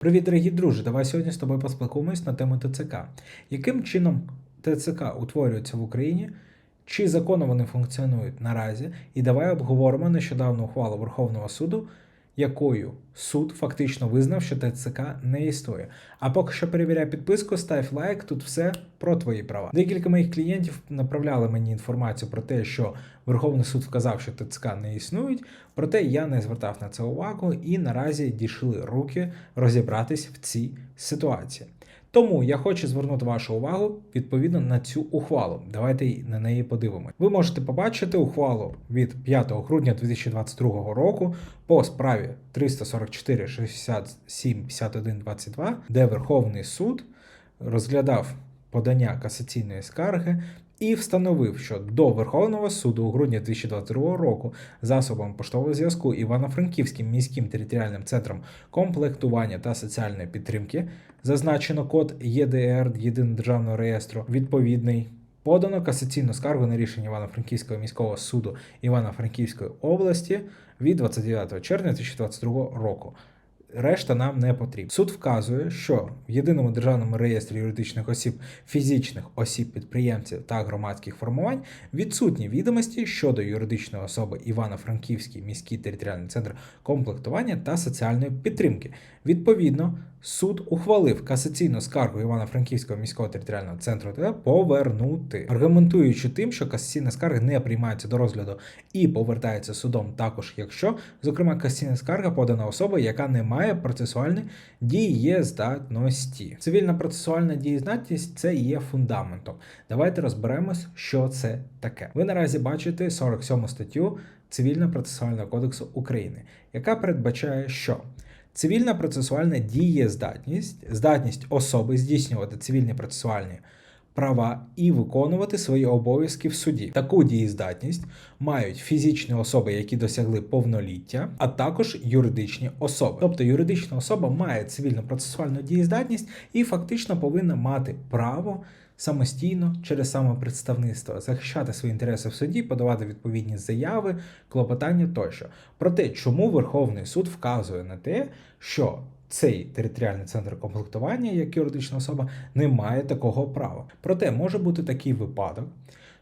Привіт, дорогі друзі! Давай сьогодні з тобою поспілкуємось на тему ТЦК. Яким чином ТЦК утворюється в Україні? Чи законно вони функціонують наразі? І давай обговоримо нещодавну ухвалу Верховного суду, якою суд фактично визнав, що ТЦК не існує. А поки що перевіряй підписку, став лайк, тут все про твої права. Декілька моїх клієнтів направляли мені інформацію про те, що Верховний суд вказав, що ТЦК не існують, проте я не звертав на це увагу і наразі дійшли руки розібратись в цій ситуації. Тому я хочу звернути вашу увагу відповідно на цю ухвалу. Давайте на неї подивимось. Ви можете побачити ухвалу від 5 грудня 2022 року по справі 344 67 51 22, де Верховний суд розглядав подання касаційної скарги і встановив, що до Верховного суду у грудні 2022 року засобом поштового зв'язку Івано-Франківським міським територіальним центром комплектування та соціальної підтримки зазначено код ЄДР Єдиного державного реєстру відповідний. Подано касаційну скаргу на рішення Івано-Франківського міського суду Івано-Франківської області від 29 червня 2022 року. Решта нам не потрібна. Суд вказує, що в єдиному державному реєстрі юридичних осіб, фізичних осіб, підприємців та громадських формувань відсутні відомості щодо юридичної особи Івано-Франківський міський територіальний центр комплектування та соціальної підтримки. Відповідно, суд ухвалив касаційну скаргу Івано-Франківського міського територіального центру ТВ повернути, аргументуючи тим, що касаційна скарга не приймається до розгляду і повертається судом також, якщо, зокрема, касаційна скарга подана особа, яка не має процесуальної дієздатності. Цивільна процесуальна дієздатність це є фундаментом. Давайте розберемось, що це таке. Ви наразі бачите 47 статтю Цивільного процесуального кодексу України, яка передбачає, що Цивільна процесуальна дієздатність, здатність особи здійснювати цивільні процесуальні права і виконувати свої обов'язки в суді. Таку дієздатність мають фізичні особи, які досягли повноліття, а також юридичні особи. Тобто юридична особа має цивільну процесуальну дієздатність і фактично повинна мати право. Самостійно через самопредставництво захищати свої інтереси в суді, подавати відповідні заяви, клопотання тощо. Проте, чому Верховний суд вказує на те, що цей територіальний центр комплектування, як юридична особа, не має такого права. Проте може бути такий випадок,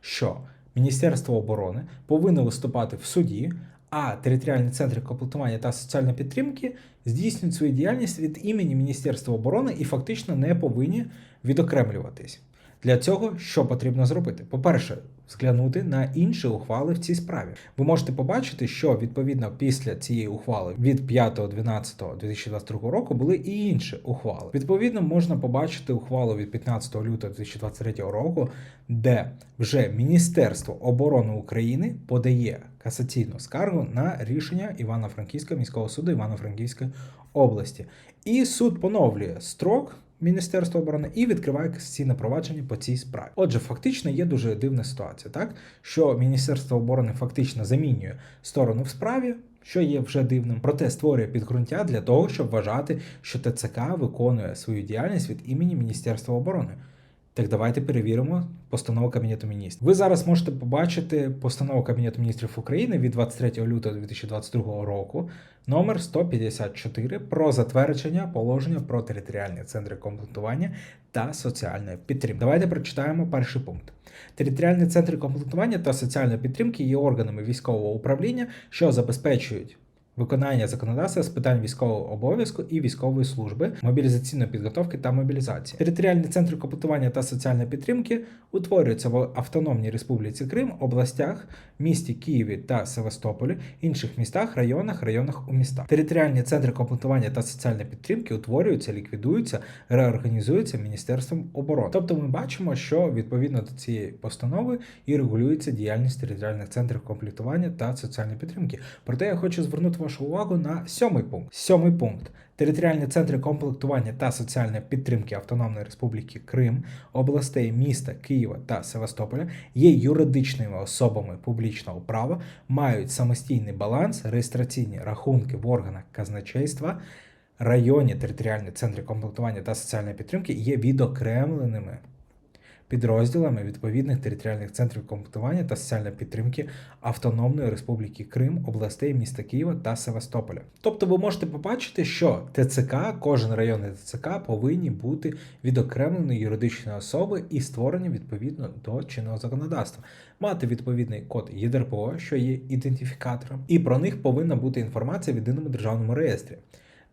що Міністерство оборони повинно виступати в суді, а територіальні центри комплектування та соціальної підтримки здійснюють свою діяльність від імені Міністерства оборони і фактично не повинні відокремлюватись. Для цього що потрібно зробити? По-перше, зглянути на інші ухвали в цій справі. Ви можете побачити, що відповідно після цієї ухвали від 5.12.2022 року були і інші ухвали. Відповідно, можна побачити ухвалу від 15 лютого 2023 року, де вже Міністерство оборони України подає касаційну скаргу на рішення Івано-Франківського міського суду Івано-Франківської області. І суд поновлює строк. Міністерства оборони і відкриває касаційне провадження по цій справі. Отже, фактично є дуже дивна ситуація, так що Міністерство оборони фактично замінює сторону в справі, що є вже дивним, проте створює підґрунтя для того, щоб вважати, що ТЦК виконує свою діяльність від імені Міністерства оборони. Так давайте перевіримо постанову Кабінету міністрів. Ви зараз можете побачити постанову Кабінету міністрів України від 23 лютого 2022 року, номер 154 про затвердження положення про територіальні центри комплектування та соціальної підтримки. Давайте прочитаємо перший пункт. Територіальні центри комплектування та соціальної підтримки є органами військового управління, що забезпечують виконання законодавства з питань військового обов'язку і військової служби, мобілізаційної підготовки та мобілізації. Територіальні центри комплектування та соціальної підтримки утворюються в Автономній Республіці Крим, областях, місті Києві та Севастополі, інших містах, районах, районах у містах. Територіальні центри комплектування та соціальної підтримки утворюються, ліквідуються, реорганізуються Міністерством оборони. Тобто, ми бачимо, що відповідно до цієї постанови і регулюється діяльність територіальних центрів комплектування та соціальної підтримки. Проте я хочу звернути вашу увагу на сьомий пункт. Сьомий пункт. Територіальні центри комплектування та соціальної підтримки Автономної Республіки Крим, областей міста Києва та Севастополя є юридичними особами публічного права, мають самостійний баланс, реєстраційні рахунки в органах казначейства. Районні територіальні центри комплектування та соціальної підтримки є відокремленими підрозділами відповідних територіальних центрів комплектування та соціальної підтримки Автономної Республіки Крим, областей міста Києва та Севастополя. Тобто ви можете побачити, що ТЦК, кожен районний ТЦК повинні бути відокремленої юридичної особи і створені відповідно до чинного законодавства, мати відповідний код ЄДРПО, що є ідентифікатором, і про них повинна бути інформація в єдиному державному реєстрі.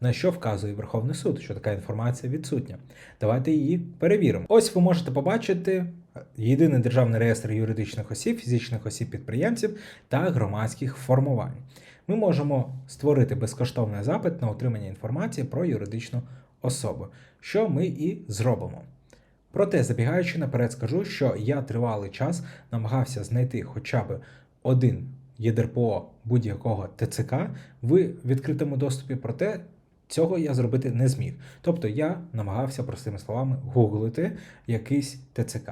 На що вказує Верховний суд, що така інформація відсутня. Давайте її перевіримо. Ось ви можете побачити єдиний державний реєстр юридичних осіб, фізичних осіб підприємців та громадських формувань. Ми можемо створити безкоштовний запит на отримання інформації про юридичну особу, що ми і зробимо. Проте, забігаючи наперед, скажу, що я тривалий час намагався знайти хоча б один ЄДРПО будь-якого ТЦК в відкритому доступі, проте цього я зробити не зміг. Тобто я намагався, простими словами, гуглити якийсь ТЦК.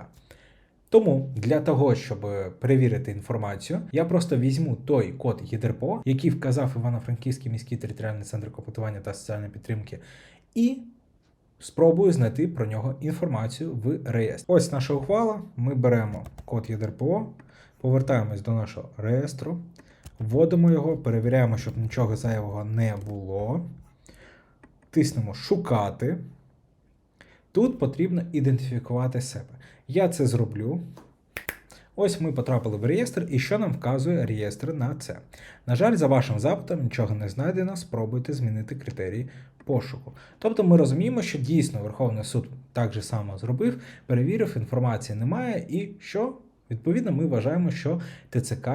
Тому для того, щоб перевірити інформацію, я просто візьму той код ЄДРПО, який вказав Івано-Франківський міський територіальний центр комплектування та соціальної підтримки, і спробую знайти про нього інформацію в реєстрі. Ось наша ухвала. Ми беремо код ЄДРПО, повертаємось до нашого реєстру, вводимо його, перевіряємо, щоб нічого зайвого не було. Тиснемо Шукати. Тут потрібно ідентифікувати себе. Я це зроблю. Ось ми потрапили в реєстр, і що нам вказує реєстр на це. На жаль, за вашим запитом нічого не знайдено, спробуйте змінити критерії пошуку. Тобто ми розуміємо, що дійсно Верховний суд так же само зробив, перевірив, інформації немає, і що відповідно ми вважаємо, що ТЦК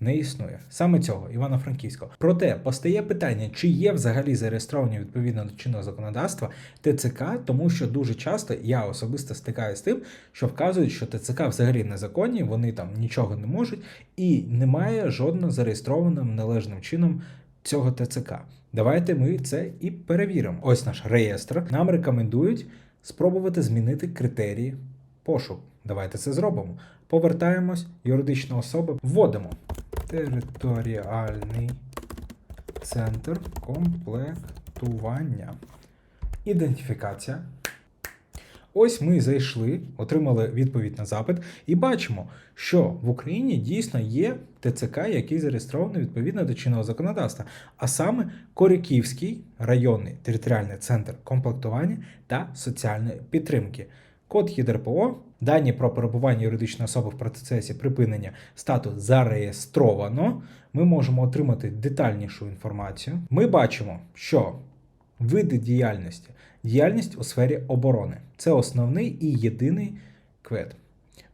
не існує. Саме цього Івано-Франківського. Проте постає питання, чи є взагалі зареєстровані відповідно до чинного законодавства ТЦК, тому що дуже часто я особисто стикаюся з тим, що вказують, що ТЦК взагалі незаконні, вони там нічого не можуть, і немає жодного зареєстрованого належним чином цього ТЦК. Давайте ми це і перевіримо. Ось наш реєстр. Нам рекомендують спробувати змінити критерії пошуку. Давайте це зробимо. Повертаємось, юридична особа, вводимо територіальний центр комплектування. Ідентифікація. Ось ми зайшли, отримали відповідь на запит, і бачимо, що в Україні дійсно є ТЦК, який зареєстрований відповідно до чинного законодавства, а саме Коряківський районний територіальний центр комплектування та соціальної підтримки. Код ЄДРПО, дані про перебування юридичної особи в процесі припинення статус зареєстровано. Ми можемо отримати детальнішу інформацію. Ми бачимо, що види діяльності, діяльність у сфері оборони це основний і єдиний квет.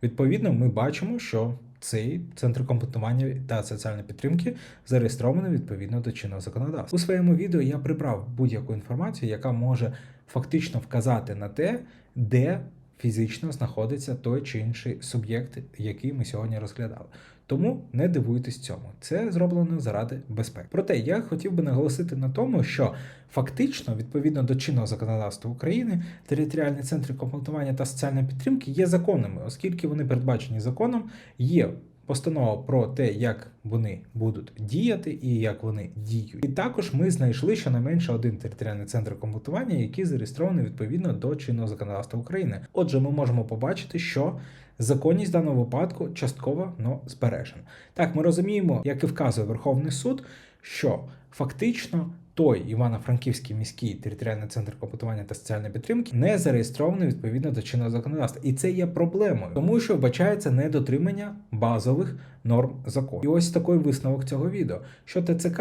Відповідно, ми бачимо, що цей центр комплектування та соціальної підтримки зареєстрований відповідно до чинного законодавства. У своєму відео я прибрав будь-яку інформацію, яка може фактично вказати на те, де фізично знаходиться той чи інший суб'єкт, який ми сьогодні розглядали. Тому не дивуйтесь цьому, це зроблено заради безпеки. Проте я хотів би наголосити на тому, що фактично, відповідно до чинного законодавства України, територіальні центри комплектування та соціальної підтримки є законними, оскільки вони передбачені законом, є постанова про те, як вони будуть діяти і як вони діють. І також ми знайшли щонайменше один територіальний центр комплектування, який зареєстрований відповідно до чинного законодавства України. Отже, ми можемо побачити, що законність в даному випадку частково но збережена. Так, ми розуміємо, як і вказує Верховний суд, що фактично. Той Івано-Франківський міський територіальний центр комплектування та соціальної підтримки не зареєстрований відповідно до чинного законодавства, і це є проблемою, тому що вбачається недотримання базових норм закону. І ось такий висновок цього відео, що ТЦК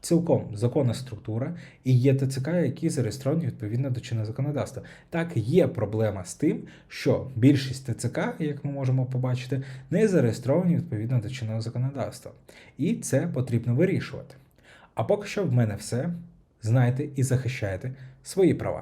цілком законна структура і є ТЦК, які зареєстровані відповідно до чинного законодавства. Так, є проблема з тим, що більшість ТЦК, як ми можемо побачити, не зареєстровані відповідно до чинного законодавства. І це потрібно вирішувати. А поки що в мене все. Знайте і захищайте свої права.